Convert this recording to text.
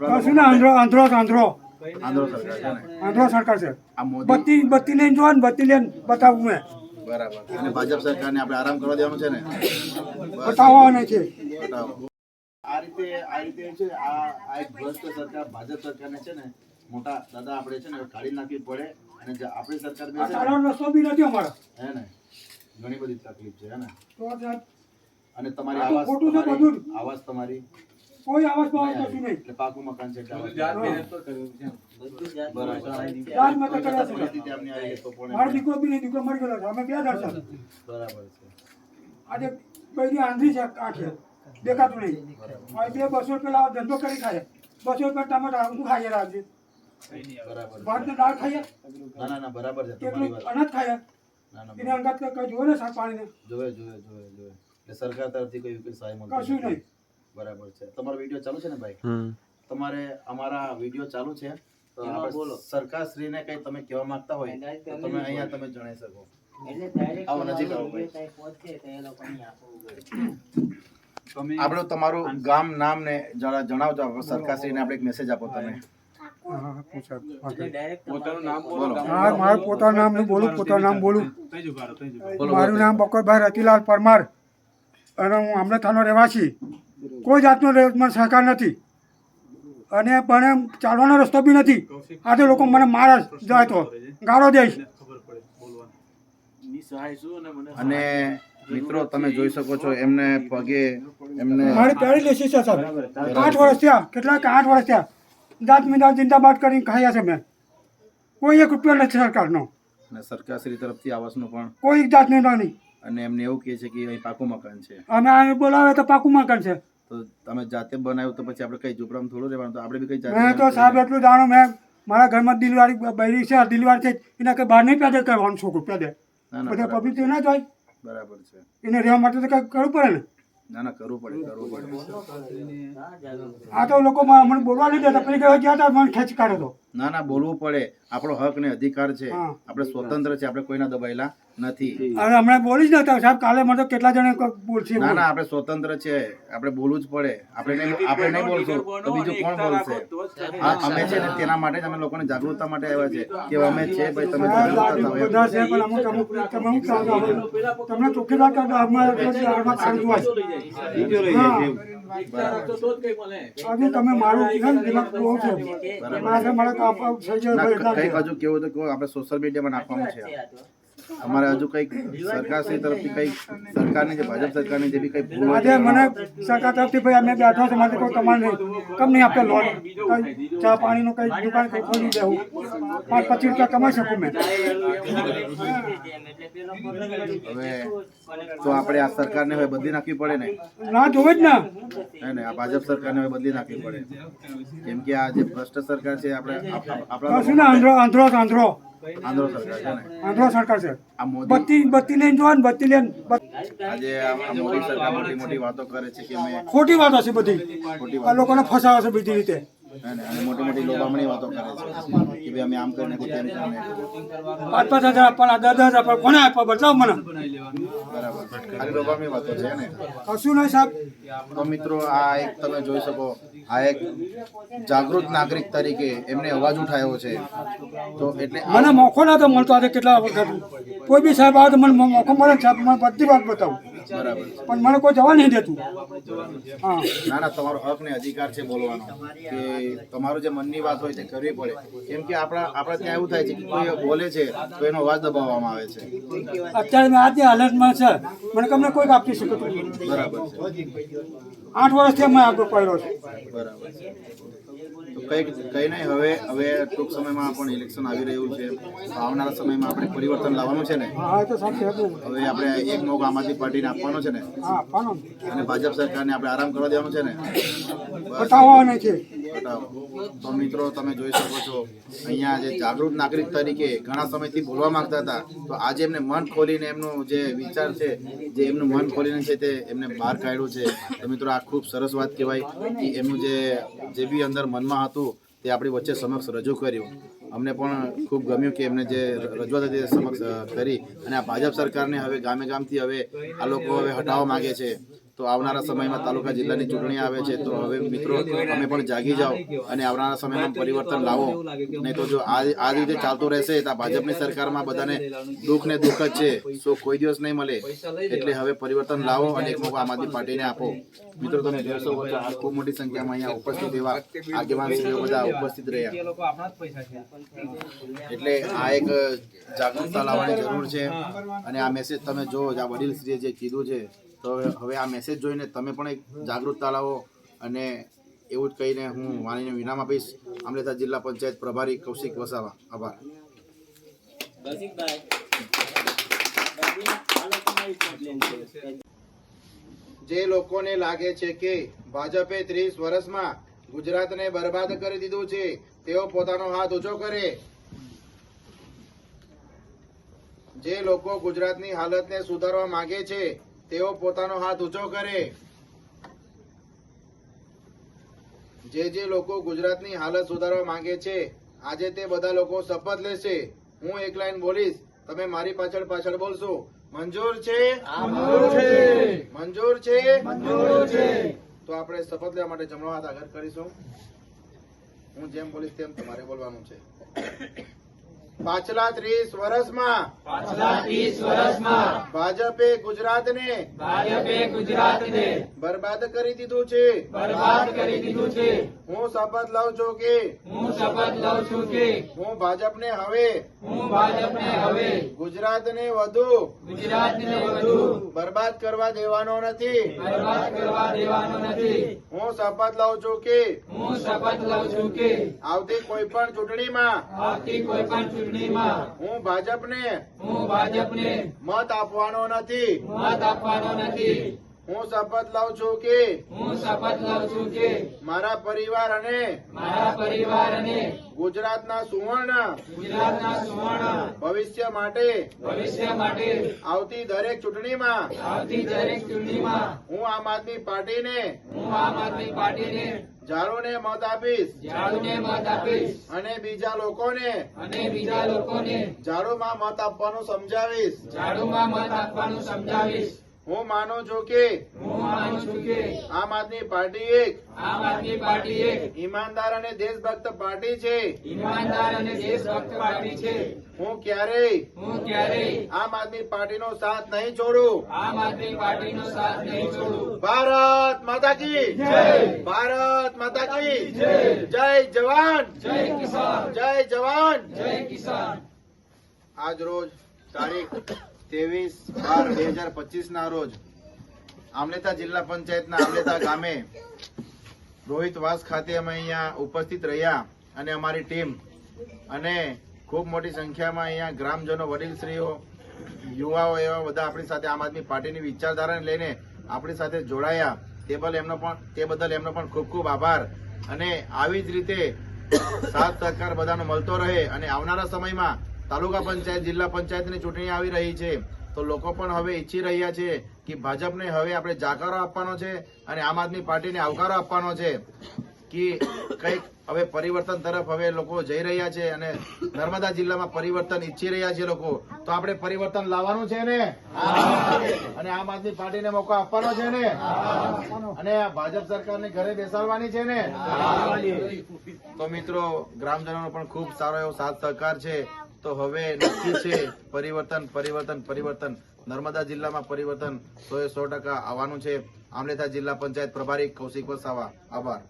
કશું ને આંધ્રો આંધ્રો આંધ્રો. આંધ્રો સરકાર છે ને? આંધ્રો સરકાર છે. બત્તી બત્તી લઈને જોવા ને બત્તી લઈને બતાવું મેં. બરાબર. અને ભાજપ સરકારને આપણે આરામ કરવા દેવાનું છે ને? બતાવવાના છે. આ રીતે આ રીતે છે આ આ એક ભ્રષ્ટ સરકાર ભાજપ સરકારને છે ને મોટા દાદા આપણે છે ને કાઢી નાખવી પડે. અને જે આપણી સરકાર બે છે રસ્તો બી નથી અમારો. હે ને? ઘણી બધી તકલીફ છે હે ને? અને તમારી આ તો આવાસ ખોટું છે તમારી બધું. આવાસ તમારી કોઈ આવાજ પાવા કશું નહીં? એટલે પાકું મકાન છે. બરાબર. ચાર મતો કર્યા છે. પરિસ્થિતિ આમની આવી છે તો પણ મારો દીકરો બી નહીં દીકરો મરી ગયો છે. અમે બે છે બરાબર છે. આજે બધી આંધી છે આંખે. દેખાતું નહીં. બે બસો રૂપિયા ધંધો કરી ખાય. બસો રૂપિયા ટમાટર હું ખાઈએ રાખજે ભાત ને દાળ ખાઈએ. ના ના ના બરાબર છે તમારી કેટલું વાત. અનાજ ખાઈએ. ના ના એને અંગાત કઈ જોવે ને શાક પાણીને? જોવે જોવે જોવે જોવે. એટલે સરકાર તરફથી કોઈ સહાય મળતી કશું નહીં. બરાબર છે. તમારો વીડિયો ચાલુ છે ને ભાઈ? તમારે અમારા વીડિયો ચાલુ છે. તો આપણે સરકારશ્રીને કઈ તમે કહેવા માંગતા હોય તો તમે અહીંયા તમે જણાઈ શકો. આવો નજીક આવો ભાઈ. આપણે તમારું ગામ નામ ને જરા જણાવજો સરકારશ્રીને આપણે એક મેસેજ આપો તમે. બોલો. મારું પોતાનું નામ બોલું પોતાનું નામ બોલું. બોલો મારું નામ બકોરભાઈ રતિલાલ પરમાર. અને હું આમલેથાનો રહેવાસી. કોઈ જાતનો મને સહકાર નથી. અને પણ ચાલવાનો રસ્તો બી નથી. આજે લોકો મને મારા જાય તો. ગાળો દઈશ. અને મિત્રો તમે જોઈ શકો છો એમને પગે એમને મારી પહેલી લેસી છે સર આઠ વર્ષ થયા. કેટલાક આઠ વર્ષ થયા. જાત મીના જિંદાબાદ કરીને ખાયા છે મેં. કોઈ એક રૂપિયો નથી સરકારનો. અને સરકારશ્રી તરફથી આવાસનો પણ કોઈ એક જાતની નહીં. અને એમને એવું કહે છે કે અહીં પાકું મકાન છે. અમે આ બોલાવે તો પાકું મકાન છે. તો તમે જાતે બનાવ્યું તો પછી આપણે કઈ ઝૂંપડામાં થોડું રહેવાનું? તો આપણે બી કઈ જાતે મેં તો સાહેબ એટલું જાણો મેં. મારા ઘરમાં દિલવાળી બૈરી છે દિલવાળી છે. એના કંઈ બહાર નહીં પેદા કરવાનું છોકરું પેદા. ના ના બધા પબ્લિક ના જ હોય. બરાબર છે. એને રહેવા માટે તો કંઈક કરવું પડે ને? ના ના કરવું પડે કરવું પડે. આ તો લોકો મને બોલવા નહીં દેતા. પછી ગયા હતા મને ખેંચી કાઢો તો. ના ના બોલવું પડે. આપણો હક ને અધિકાર છે. આપણે સ્વતંત્ર છે આપણે કોઈના દબાયેલા નથી. હવે હમણાં બોલી જ નતા સાહેબ કાલે મને કેટલા જણા બોલશે ના ના આપણે સ્વતંત્ર છે. આપણે બોલવું જ પડે. આપણે નહીં આપણે નહીં બોલશું. તો બીજું કોણ બોલશે? હા અમે છે ને તેના માટે જ અમે લોકોને જાગૃતતા માટે આવ્યા છે કે અમે છે ભાઈ તમે જાગૃતતા બધા છે પણ અમુક અમુક તમે અમુક. તમને ચોખ્ખી વાત કરતા અમારે સારું હોય હા. તમે મારું કીધું દિમાગ બહુ છે મારા કંઈક હજુ કેવું તો કહો આપણે સોશિયલ મીડિયામાં નાખવાનું છે અમારે હજુ કંઈક સરકારશ્રી તરફથી કંઈક સરકારની જે ભાજપ સરકારની જે બી કઈ ભૂલ આજે મને સરકાર તરફથી ભાઈ અમે બેઠો છે મારે કોઈ કમાન નહીં. કમ નહીં આપે લોન કઈ ચા પાણીનું કઈ દુકાન કઈ ખોલી દેવું પાંચ પચીસ રૂપિયા કમાઈ શકું મેં. હવે તો આપણે આ સરકારને હવે બદલી નાખવી પડે ને? ના જોવે જ ના. ને? આ ભાજપ સરકારને હવે બદલી નાખવી પડે. કેમ કે આ જે ભ્રષ્ટ સરકાર છે આપણે આપ- આપ- આપણા આંધ્રો આંધ્રો આંધ્રો. આંધ્રો સરકાર છે ને? આંધ્રો સરકાર છે. આ મોદી બત્તી બત્તી લઈને જોવા ને બત્તી લઈને આજે આ મોદી સરકાર મોટી મોટી વાતો કરે છે કે મેં ખોટી વાતો છે બધી. આ લોકોને ફસાવે છે બીજી રીતે. અને મોટી મોટી લોભામણી વાતો કરે છે કે ભાઈ અમે આમ કરીને તેમ કરીને પાંચ પાંચ હજાર આપવાના દસ દસ આપવાના કોને આપવા? બતાવો મને. બરાબર ખાલી વાતો છે ને? કશું નહીં સાહેબ. તો મિત્રો આ એક તમે જોઈ શકો આ એક જાગૃત નાગરિક તરીકે એમને અવાજ ઉઠાવ્યો છે. તો એટલે મને મોકો તો મળતો આજે કેટલા વખત. કોઈ બી સાહેબ આવે તો મને મોકો મળે ને સાહેબ મને બધી વાત બતાવું. પણ મને કોઈ જવા નહીં દેતું. હા. ના ના તમારો હક ને અધિકાર છે બોલવાનો કે તમારું જે મનની વાત હોય તે કરવી પડે. કેમ કે આપણા આપણા ત્યાં એવું થાય છે કે કોઈ બોલે છે તો એનો અવાજ દબાવવામાં આવે છે. અત્યારે મેં આજે હાલતમાં છે. મને તમને કોઈક આપી શકતું બરાબર છે. આઠ વર્ષથી મેં આગળ પડ્યો છે. બરાબર છે. તો કઈ કઈ નહીં હવે હવે ટૂંક સમયમાં પણ ઇલેક્શન આવી રહ્યું છે. આવનારા સમયમાં આપણે પરિવર્તન લાવવાનું છે ને. હવે આપણે એક મોગ આમ આદમી પાર્ટીને આપવાનો છે ને. અને ભાજપ સરકારને આપણે આરામ કરવા દેવાનો છે ને. બતાવવાનો છે. બતાવો તો મિત્રો તમે જોઈ શકો છો અહીંયા જે જાગૃત નાગરિક તરીકે ઘણા સમયથી બોલવા માંગતા હતા. તો આજે એમને મન ખોલીને એમનો જે વિચાર છે જે એમનું મન ખોલીને છે તે એમને બહાર કાઢ્યું છે. તો મિત્રો આ ખૂબ સરસ વાત કહેવાય કે એમનું જે જે બી અંદર મનમાં હતું તે આપણી વચ્ચે સમક્ષ રજૂ કર્યું. અમને પણ ખૂબ ગમ્યું કે એમને જે રજૂઆત હતી સમક્ષ કરી. અને આ ભાજપ સરકારને હવે ગામે ગામથી હવે આ લોકો હવે હટાવવા માગે છે. તો આવનારા સમયમાં તાલુકા જિલ્લાની ચૂંટણી આવે છે, તો હવે મિત્રો અમે પણ જાગી જાઓ અને આવનારા સમયમાં પરિવર્તન લાવો. નહીં તો જો આ આ રીતે ચાલતું રહેશે, તો ભાજપની સરકારમાં બધાને દુઃખ ને દુઃખ જ છે. તો કોઈ દિવસ નહીં મળે. એટલે હવે પરિવર્તન લાવો અને એક મોકો આમ આદમી પાર્ટીને આપો. મિત્રો, તમે જોશો ખૂબ મોટી સંખ્યામાં અહીંયા ઉપસ્થિત એવા આગેવાન શ્રીઓ બધા ઉપસ્થિત રહ્યા. એટલે આ એક જાગૃતતા લાવવાની જરૂર છે. અને આ મેસેજ તમે જો, આ વડીલ શ્રીએ જે કીધું છે તો હવે આ મેસેજ જોઈને તમે પણ એક જાગૃતતા લાવો અને એવું જ કહીને હું વાણીને વિરામ આપીશ. અમરેતા જિલ્લા પંચાયત પ્રભારી કૌશિક વસાવા. આભાર. જે લોકોને લાગે છે કે ભાજપે ત્રીસ વર્ષમાં ગુજરાતને બરબાદ કરી દીધું છે, તેઓ પોતાનો હાથ ઊંચો કરે. જે લોકો ગુજરાતની હાલતને સુધારવા માંગે છે તેઓ પોતાનો હાથ ઊંચો કરે. જે જે લોકો ગુજરાતની હાલત સુધારવા માંગે છે આજે તે બધા લોકો શપથ લેશે. હું એક લાઈન બોલીશ. તમે મારી પાછળ પાછળ બોલશો. મંજૂર છે? મંજૂર છે. તો આપણે શપથ લેવા માટે જમણો હાથ આગળ કરીશું. હું જેમ બોલીશ તેમ તમારે બોલવાનું છે. પાછલા ત્રીસ વર્ષમાં પાછલા ત્રીસ વર્ષમાં ભાજપે ગુજરાતને ભાજપે ગુજરાતને બરબાદ કરી દીધું છે. બરબાદ કરી દીધું છે. હું શપથ લઉં છું કે હું શપથ લઉં છું કે હું ભાજપને હવે હું ભાજપને હવે ગુજરાતને વધુ ગુજરાતને વધુ બરબાદ કરવા દેવાનો નથી. બરબાદ કરવા દેવાનો નથી. હું શપથ લઉં છું કે હું શપથ લઉં છું કે આવતી કોઈ પણ ચૂંટણીમાં આવતી કોઈ પણ ચૂંટણીમાં હું ભાજપને હું ભાજપને મત આપવાનો નથી. મત આપવાનો નથી. હું શપથ લઉં છું કે હું શપથ લઉં છું કે મારા પરિવાર અને મારા પરિવાર અને ગુજરાતના સુવર્ણ ગુજરાતના સુવર્ણ ભવિષ્ય માટે ભવિષ્ય માટે આવતી દરેક ચૂંટણીમાં આવતી દરેક ચૂંટણીમાં હું આમ આદમી પાર્ટીને હું આમ આદમી પાર્ટીને ઝાડુને મત આપીશ ઝાડુને મત આપીશ અને બીજા લોકોને અને બીજા લોકોને ઝાડુમાં મત આપવાનું સમજાવીશ. ઝાડુમાં મત આપવાનું સમજાવીશ. હું માનું છું કે હું માનું છું કે આમ આદમી પાર્ટી એક આમ આદમી પાર્ટી એક ઈમાનદાર અને દેશભક્ત પાર્ટી છે. ઈમાનદાર અને દેશભક્ત પાર્ટી છે. હું ક્યારેય હું ક્યારેય આમ આદમી પાર્ટીનો સાથ નહીં છોડું. આમ આદમી પાર્ટીનો સાથ નહીં છોડું. ભારત માતા કી જય. ભારત માતા કી જય. જય જવાન. જય કિસાન. જય જવાન. જય કિસાન. આજ રોજ તારીખ ત્રેવીસ બાર બે હજાર પચીસ ના રોજ આમલેતા જિલ્લા પંચાયતના આમલેતા ગામે રોહિતવાસ ખાતે અમે અહીંયા ઉપસ્થિત રહ્યા અને અમારી ટીમ અને ખૂબ મોટી સંખ્યામાં અહીંયા ગ્રામજનો, વડીલશ્રીઓ, યુવાઓ એવા બધા આપણી સાથે આમ આદમી પાર્ટીની વિચારધારાને લઈને આપણી સાથે જોડાયા. તે બદલ એમનો પણ, તે બદલ એમનો પણ ખૂબ ખૂબ આભાર. અને આવી જ રીતે સાથ સહકાર બધાનો મળતો રહે અને આવનારા સમયમાં તાલુકા પંચાયત, જિલ્લા પંચાયતની ચૂંટણી આવી રહી છે. તો લોકો પણ હવે ઈચ્છી રહ્યા છે કે ભાજપને હવે આપણે જાકારો આપવાનો છે અને આમ આદમી પાર્ટીને આવકારો આપવાનો છે. કે કંઈક હવે પરિવર્તન તરફ હવે લોકો જઈ રહ્યા છે અને નર્મદા જિલ્લામાં પરિવર્તન ઈચ્છી રહ્યા છે લોકો. તો આપણે પરિવર્તન લાવવાનું છે ને? અને આમ આદમી પાર્ટીને મોકો આપવાનો છે ને? અને ભાજપ સરકારને ઘરે બેસાડવાની છે ને? તો મિત્રો, ગ્રામજનોનો પણ ખૂબ સારો એવો સાથ સહકાર છે. તો હવે નક્કી છે, પરિવર્તન પરિવર્તન પરિવર્તન. નર્મદા જિલ્લામાં પરિવર્તન સો એ સો ટકા આવવાનું છે. આમલેથા જિલ્લા પંચાયત પ્રભારી કૌશિક વસાવા, આભાર.